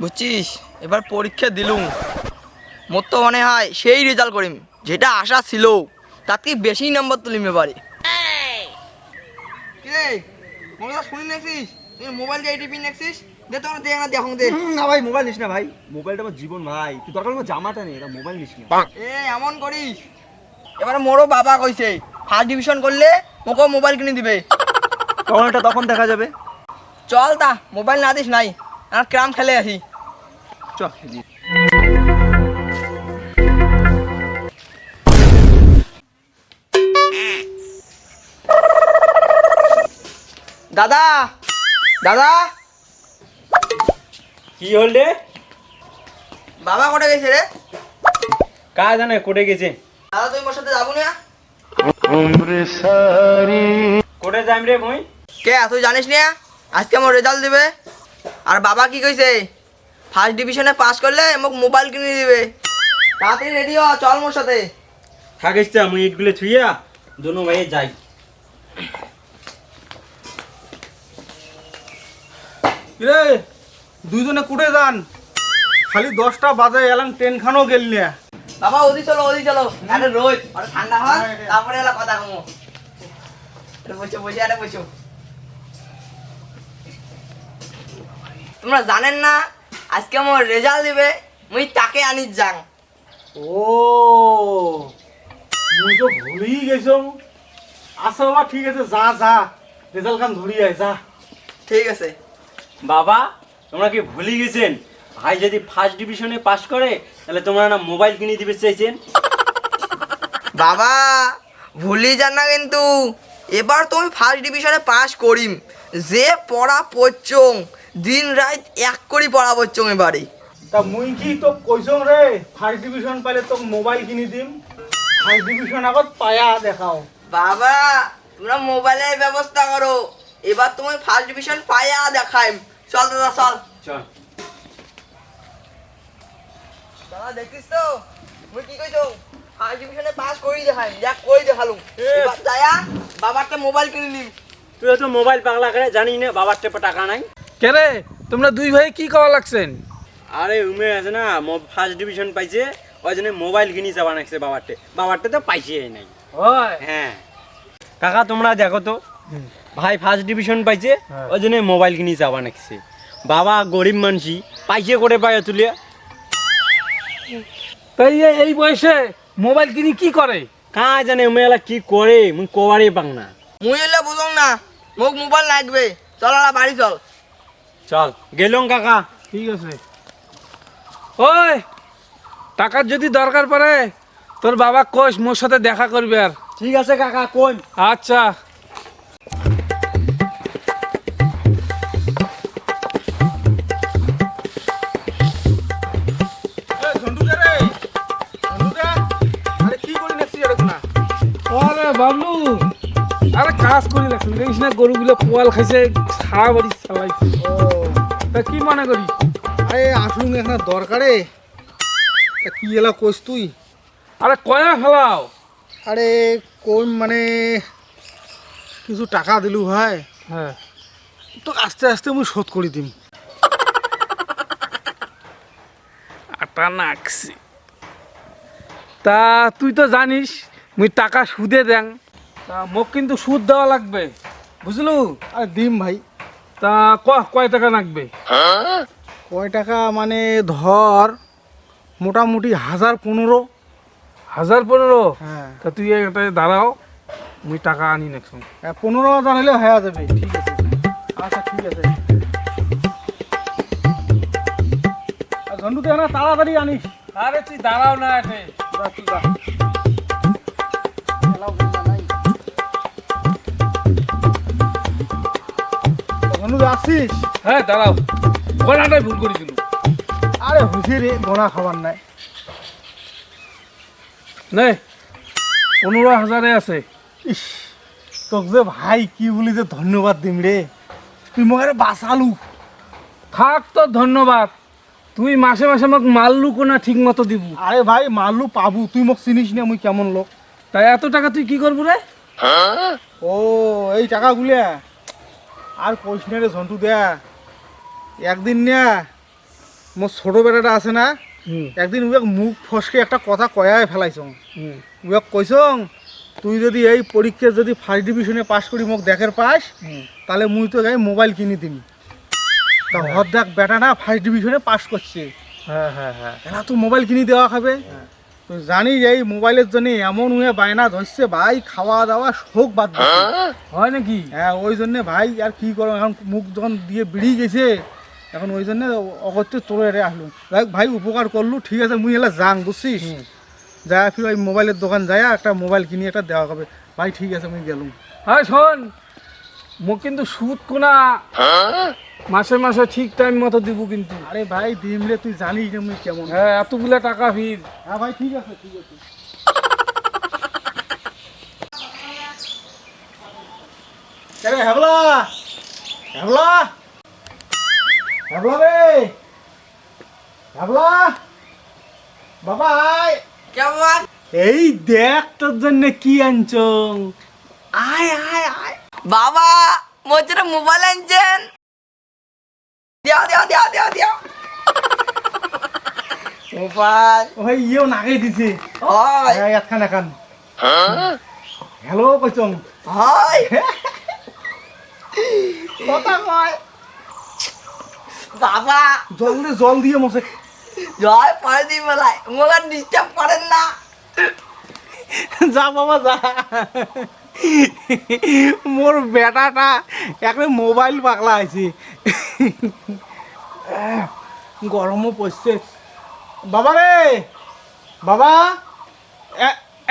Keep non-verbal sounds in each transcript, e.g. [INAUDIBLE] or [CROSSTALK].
বুঝছিস? এবার পরীক্ষা দিলুম। মোর তো মনে হয় সেই রেজাল্ট করিম যেটা আশা ছিল। তার থেকে বেশি নম্বর তুলিম এবারে। কে শুনি নেছিস তুই মোবাইল দিয়ে টিপি নেছিস দে তো দেখ না দেখুন দে। না ভাই মোবাইল নিস না ভাই। মোবাইলটা আমার জীবন ভাই। তুই দরকার হলে জামাটা নেই এটা মোবাইল নিস না। এ এমন করিস। এবার মোরও বাবা কইছে ফার্স্ট ডিভিশন করলে মোবাইল কিনে দিবে। তখন এটা তখন দেখা যাবে। চল তা মোবাইল না দিস নাই। আর ক্রাম খেলে আসি চ খেলি। দাদা দাদা কি হল রে? বাবা কোটে গেছে রে? কা জানে কোটে গেছে? দাদা তুই মোর সাথে যাব না? কোটে যাইম রে মই? কে তুই জানিস না? আজকে আমার রেজাল্ট দিবে। আর বাবা কি কইছে? ফার্স্ট ডিভিশনে পাস করলে মোক মোবাইল কিনে দিবে। তাড়াতাড়ি রেডি হ চল মোর সাথে। থাকিস তা মুই ইটগুলো ছুইয়া দোনো ভাই যাই। রে দুইজনে কুটে যান। খালি দশটা বাজে এলাম ট্রেন খানও গেল না। বাবা ওদি চলো ওদি চলো। আরে রোজ আরে ঠান্ডা হয় তারপরে এলা কথা কমো। আরে বসো বসে আরে বসো। তোমরা জানেন না আজকে আমার রেজাল্ট দিবে মুই তাকে আনি যাং। ও মুই তো ভুলেই গেছ। আচ্ছা বাবা ঠিক আছে যা যা রেজাল্ট খান ধরি আয় যা। ঠিক আছে। বাবা তোমরা কি ভুলে গেছেন? ভাই যদি ফার্স্ট ডিভিশনে পাস করে তাহলে তোমরা না মোবাইল কিনে দিবে চাইছেন? বাবা ভুলি যান না কিন্তু। এবার তুমি ফার্স্ট ডিভিশনে পাস করিম। যে পড়া পড়ছং দিন রাত এক করি পড়াবো পড়ছং এবারে তা মুই কি তো কইছং রে? ফার্স্ট ডিভিশন পাইলে তোক মোবাইল কিনি দিম। ফার্স্ট ডিভিশন আগত পায়া দেখাও। বাবা তোমরা মোবাইলের ব্যবস্থা করো। এবার তুমি ফার্স্ট ডিভিশন পায়া দেখাইম। চল দাদা চল। চল। দাদা দেখিস তো? মুই কি কইছো ফার্স্ট ডিভিশনে পাস করি দেখাইম দেখ করি দেখালুম। এবার যায়া বাবারটা মোবাইল কিনে নিম। তুই তো মোবাইল পাগলা করে জানিস না বাবার টেপে টাকা নাই। কেরে তোমরা দুই ভাই কি করা লাগছেন? আরে উমে আছে না ফার্স্ট ডিভিশন পাইছে ওই জন্য মোবাইল কিনি যাবা নাকছে বাবারটে। বাবারটে তো পাইছে নাই। হয়? হ্যাঁ। কাকা তোমরা দেখো তো ভাই ফার্স্ট ডিভিশন পাইছে হ্যাঁ। ওই জন্য মোবাইল কিনি যাবা নাকছে বাবা গরিব মানসি পাইছে করে পায় তুলিয়া? তাই এই বয়সে মোবাইল কিনি কি করে? কা জানে উমেলা কি করে মুই কোয়ারে পাং না। মুই এলে বুঝং না মোক মোবাইল লাগবে। চল আলা বাড়ি চল। চল। গেলং কাকা। ঠিক আছে। ওই টাকার যদি দরকার পড়ে তোর বাবা কোষ মোর সাথে দেখা করবে আর। ঠিক আছে কাকা কোন? আচ্ছা। আরে কি করি না আরে বাবলু। কাজ করি লাগছে। দেখিস না গরুগুলো পোয়াল খাইছে সারা বাড়ি চালাইছে তা কি মনে করিস আরে আসলুম এখানে দরকারে। তা কি এলা কোস তুই? আরে কয়া ফেলাও। আরে কোন মানে কিছু টাকা দিলু ভাই হ্যাঁ। তো আস্তে আস্তে মুই শোধ করে দিম। আটা নাকছি। তা তুই তো জানিস মুই টাকা সুদে দেন তা মোক কিন্তু সুদ দেওয়া লাগবে। বুঝলু? আরে দিম ভাই। তা ক কয় টাকা লাগবে? কয় টাকা মানে ধর মোটামুটি হাজার পনেরো। হাজার পনেরো? হ্যাঁ। তা তুই একটা দাঁড়াও মুই টাকা আনি নেক্সট হ্যাঁ, পনেরো হাজার হলে হয়ে যাবে। ঠিক আছে আচ্ছা ঠিক আছে। ঝন্টু তুই না তাড়াতাড়ি আনিস। আরে তুই দাঁড়াও না যা তুই যা। তুই আসছিস হ্যাঁ দাঁড়াও। গলাটাই ভুল করেছিল আরে হুসি রে গোনা খাবার নাই। নে পনেরো হাজারে আছে। ইস তোক যে ভাই কি বলি যে ধন্যবাদ দিম রে। তুই মোক আরে বাঁচালু। থাক তো ধন্যবাদ। তুই মাসে মাসে মোক মারলু কোনা ঠিক মতো দিব। আরে ভাই মারলু পাবু। তুই মোক চিনিস না মুই কেমন লোক। তাই এত টাকা তুই কি করব রে? ও এই টাকাগুলা আর কইস না রে ঝন্টু দেয়া একদিন না মোর ছোট বেটাটা আছে না একদিন উয়াক মুখ ফসকে একটা কথা কয়াই ফেলাইছ। উয়াক কইছং তুই যদি এই পরীক্ষায় যদি ফার্স্ট ডিভিশনে পাস করি মোক দেখার পাস তাহলে মুই তো যাই মোবাইল কিনে দিমি। তা হর দেখ বেটা না ফার্স্ট ডিভিশনে পাস করছে। হ্যাঁ হ্যাঁ হ্যাঁ। তো মোবাইল কিনে দেওয়া খাবে। তো জানি এই মোবাইলের জন্য এমন হয়ে বায়না ধরছে ভাই খাওয়া দাওয়া শোক বাদ। হয় নাকি? হ্যাঁ ওই জন্যে ভাই আর কি করো এখন মুখ যখন দিয়ে বেরিয়ে গেছে এখন ওই জন্য অগত্য তোরে রে আসলুম যাই ভাই উপকার করল ঠিক আছে মুই এলা যাং বুঝছিস? যা ফির ওই মোবাইলের দোকান যায় একটা মোবাইল কিনে একটা দেওয়া হবে। ভাই ঠিক আছে আমি গেলুম। হ্যাঁ শোন মোক কিন্তু সুদ কোনা। মাসে মাসে ঠিক টাইম মতো দিব কিন্তু। আরে ভাই দিমলে তুই জানিস না মুই কেমন। হ্যাঁ এতগুলা টাকা ফির। হ্যাঁ ভাই ঠিক আছে ঠিক আছে। আরে হ্যাবলা হ্যাবলা হ্যাবলা রে? হ্যাবলা বাবা কেমন? এই দেখ তোর জন্য কি আনছং। আয় আয় আয়। বাবা জন্য মোবাইল আনছেন? দেও দেও দেও দেও দেও মোবাইল ওই ইয়েও নাগাই দিছে। হয়। আয় এখান এখান হ্যালো কইছং হয়। কথা কয়। বাবা। জল দে জল দিয়ে মশে জয় পরে দিই বেলায়। মোবাইল ডিস্টার্ব করেন না। যা বাবা যা। মোর বেটাটা একটা মোবাইল পাগলা আছে গরমও পড়ছে। বাবা রে! বাবা!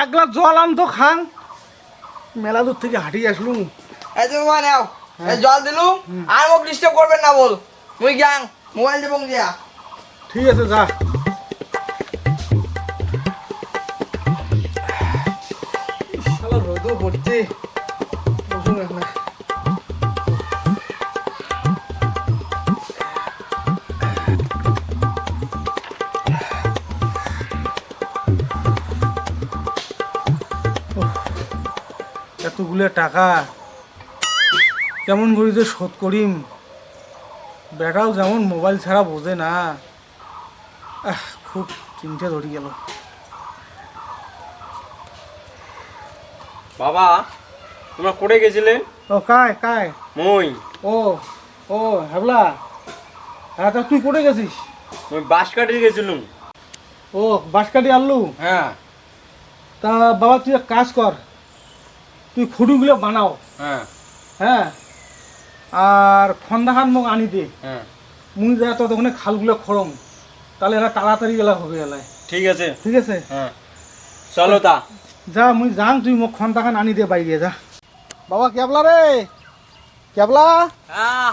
এক গ্লাস জল আন তো খান। মেলা দূর থেকে হাঁটি আসলুম। এই তুমি মানে নাও জল দিলু আর মোক ডিস্টার্ব করবেন না বল। মুই গ্যাং মোবাইল দেবো দিয়া। ঠিক আছে যা। বসুন এখানে। এতগুলো টাকা। কেমন করি যে শোধ করিম? বেটাও যেমন মোবাইল ছাড়া বোঝে না। খুব চিন্তা ধরে গেল। বাবা তোমরা করে গেছিলে? ও কায় কায় মই। ও ও হ্যাবলা হ্যাঁ তা তুই কোটে গেছিস? মই বাস কাটিয়ে গেছিলুম। ও বাঁশকাঠি আনলু? হ্যাঁ। তা বাবা তুই এক কাজ কর। তুই খুঁড়িগুলো বানাও। হ্যাঁ। হ্যাঁ? আর খন্দা খান মোক আনি দে। হ্যাঁ। মুই যা ততক্ষণে খালগুলো খরম তাহলে এরা তাড়াতাড়ি গেলা হবে এলাই ঠিক আছে। ঠিক আছে? হ্যাঁ। চলো তা। যা মুই যাং তুই মোক খন্দা খান আনি দে বাইরে যা। বাবা কেবলা রে? কেবলা? হ্যাঁ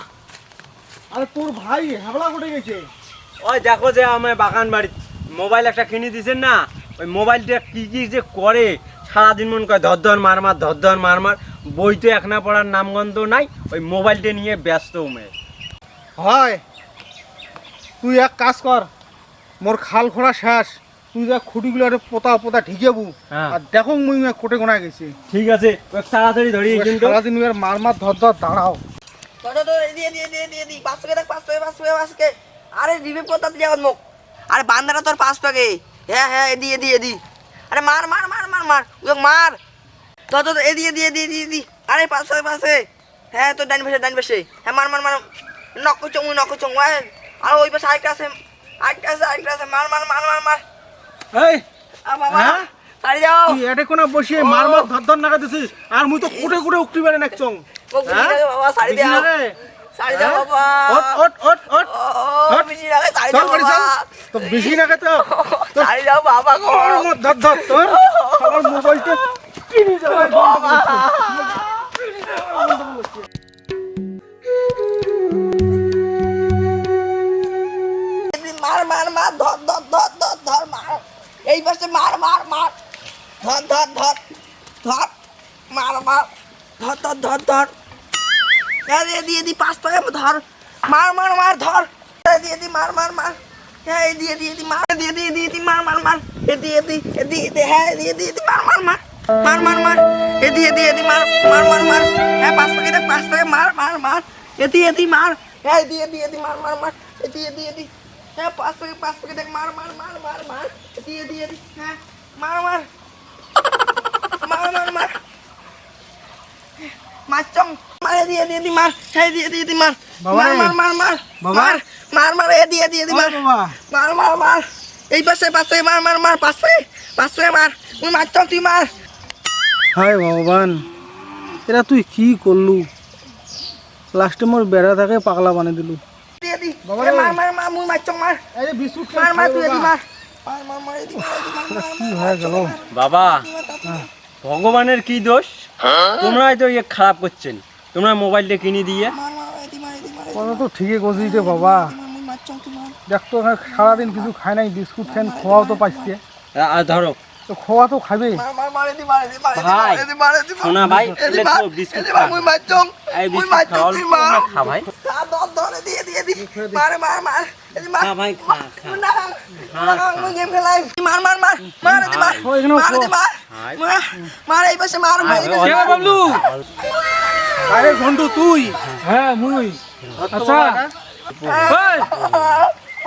আরে তোর ভাই হ্যাবলা কোটে গেছে? ওই দেখো যে আমার বাগান বাড়ি মোবাইল একটা কিনে দিয়েছেন না? ওই মোবাইলটা কি কি যে করে সারাদিন মন করে ধর ধর মারমার ধর ধর মারমার বই তো এক না পড়ার নামগন্ধ নাই ওই মোবাইলটা নিয়ে ব্যস্ত মেয়ে হয়। তুই এক কাজ কর মোর খাল খোঁড়া শেষ। তুই যা খুঁটিগুলো একটা পোতা পোতা ঢিকেবু হ্যাঁ। আর দেখো মুই কোটে গোনা গেছি। ঠিক আছে তাড়াতাড়ি ধরিয়ে কিন্তু সারাদিন উয়ার মার মার ধর ধর দাঁড়াও। আরে রিভিউ করতে দিয়ে মোক আরে বান্দারা তোর পাঁচ প্যাকে হ্যাঁ হ্যাঁ এদি এদি এদি আরে মার মার মার মার মার। উই মার। তো তো এদি এদি এদি এদি এদি আরে পাঁচ প্যাকে পাশে হ্যাঁ তোর ডান পাশে ডান পাশে। হ্যাঁ মার মার মার। নক চং নক চং আর ওই পাশে আরেকটা আছে। আরেকটা আছে আরেকটা আছে। মার মার মার মার মার। এই হ্যাঁ? এটা কোনা বসিয়ে মার মার ধর ধর নাকা দিছিস আর মুই তো কোটে কোটে বুঝি হ্যাঁ? বাবা দাও? দাও ওট ওট ওট ওট ও হট। বুঝি লাগে [LAUGHS] দাও বাবা। তো তোর দাও বাবা গো ধর ধর তোর? আমার মোবাইলটা কিনে যাবে মার ধর ধর হ্যাঁ দিয়ে দি পাঁচ পাকে ধর মার মার মার ধর হ্যাঁ দিয়ে দি মার মার মার হ্যাঁ দিয়ে দিয়ে দি মার দিয়ে দিয়ে দিয়ে দি মার মার মার এ দি এ দিয়ে দি হ্যাঁ দিয়ে দিয়ে দি মার মার মার মার মার মার এ দিয়ে দিয়ে দি মার হ্যাঁ পাঁচ পাকে পাঁচ পাকে মার মার মার এ দিয়ে দি মার হ্যাঁ দিয়ে দিয়ে দি মার মার মার এ দিয়ে দিয়ে হ্যাঁ পাঁচ প্যাকেট পাঁচ প্যাকেট দেখ মার মার মার মার মার দিয়ে দিয়ে দি হ্যাঁ মার মার মার মার মার মার চং মারে দিয়ে দিয়ে দি মার হ্যাঁ দিয়ে দিয়ে দি মার মার। মার মার মার। মার মার মার এ দিয়ে দিয়ে দি মার মার মার মার এই পাশে পাশে মার মার মার পাশে পাশে মার তুই মার চং তুই মার হায় ভগবান এরা তুই কি করলু লাস্টে মোর বেড়া থাকে পাগলা বানিয়ে দিলু দিয়ে দি। মার মার মার মুই মার চং মার এই বিস্কুট মার মার তুই মার মার মার মার কি হয়ে গেল বাবা ভগবানের কি দোষ? তোমরাই তো ইয়ে খারাপ করছেন। তোমরা মোবাইলটা কিনে দিয়ে। কথা তো ঠিকই করছিস রে বাবা। দেখ তো সারাদিন কিছু খায় নাই বিস্কুট খান খোয়াও তো পাইছে আ- আ, ধরো। তো খোয়া তো খাবে। ভাই, ভাই, বিস্কুট খা। ভাই। খা। মার। খা ভাই, মার মার মার মার মার মার মার মার এই পাশে মার মার কে বাবলু। আরে ঘন্টু তুই? হ্যাঁ মুই। আচ্ছা। ওই,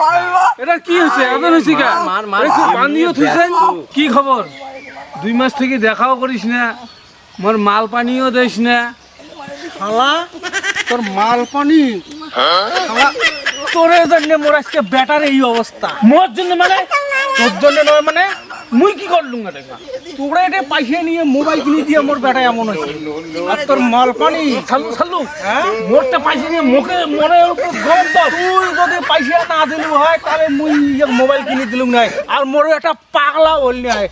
মার মার এটা কি হয়েছে এমন হয়েছে কে? মার, মার, এই খুব বান্ধিও থুইছেন কি খবর? দুই মাস থেকে দেখাও করিস না। মোর মাল পানিও দিস না। শালা তোর মাল পানি? শালা তোর জন্য মোর আজকে ব্যাটার এই অবস্থা। মোর জন্য মানে? তোর জন্য নয় মানে? মুই কি করলুম এটা তোরা এটা পাইছে নিয়ে মোবাইল কিনে দিয়ে মোর বেটা এমন হয়েছে। আর তোর মাল পানি ছাড়লু ছাড়লু মোরটা পাইছি নিয়ে মুখে মনে তুই যদি পয়সা না দিলু হয় তাহলে মুই মোবাইল কিনে দিলুম নাই আর মোর একটা পাগলা বললি হয়।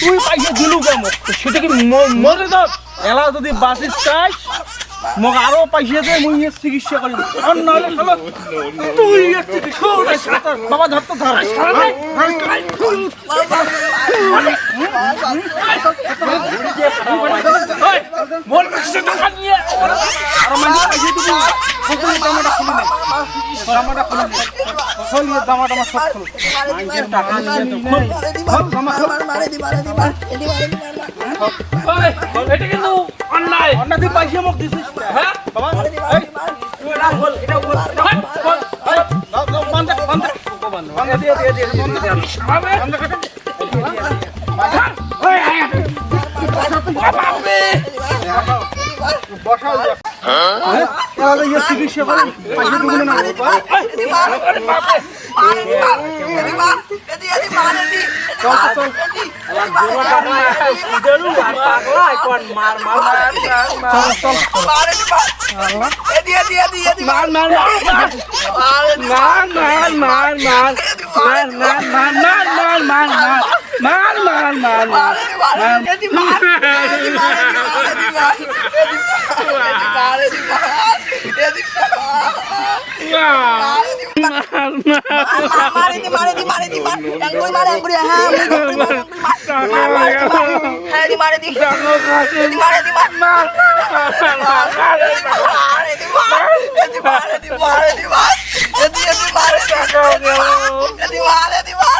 তুই পয়সা দিলু কে মোক সেটা কি মরে এলা যদি বাসিস চাস মোক আরও পয়সা দে মুই এর চিকিৎসা করিম আর নাহলে শালা তুই এর চিকিৎসা বাবা ধর তো ধর মোর কাছে টাকা নিয়ে আর মানে পয়সা দিবি সকল জামাটা খুলে নে জামাটা খুলে নে খোল ইয়ে জামাটা সব খোল টাকা নিয়ে তো ওই, এটা কিন্তু অন্যায় অন্য তুই পয়সা মোক দিছিস হ্যাঁ বাবা এই এটা বল, এটা বল। হ্যাঁ, বল, বল। দাও দাও বান্ধে বান্ধে বান্ধে দিয়ে দিয়ে দিয়ে দিয়ে দিয়ে আবে, বান্ধে কাটে ওই, আয়, আয়। mari ti mari ti yang kui mari yang kui ha yang kui mari yang kui mari ti mari ti ti mari ti mari ti mari ti mari ti mari ti mari ti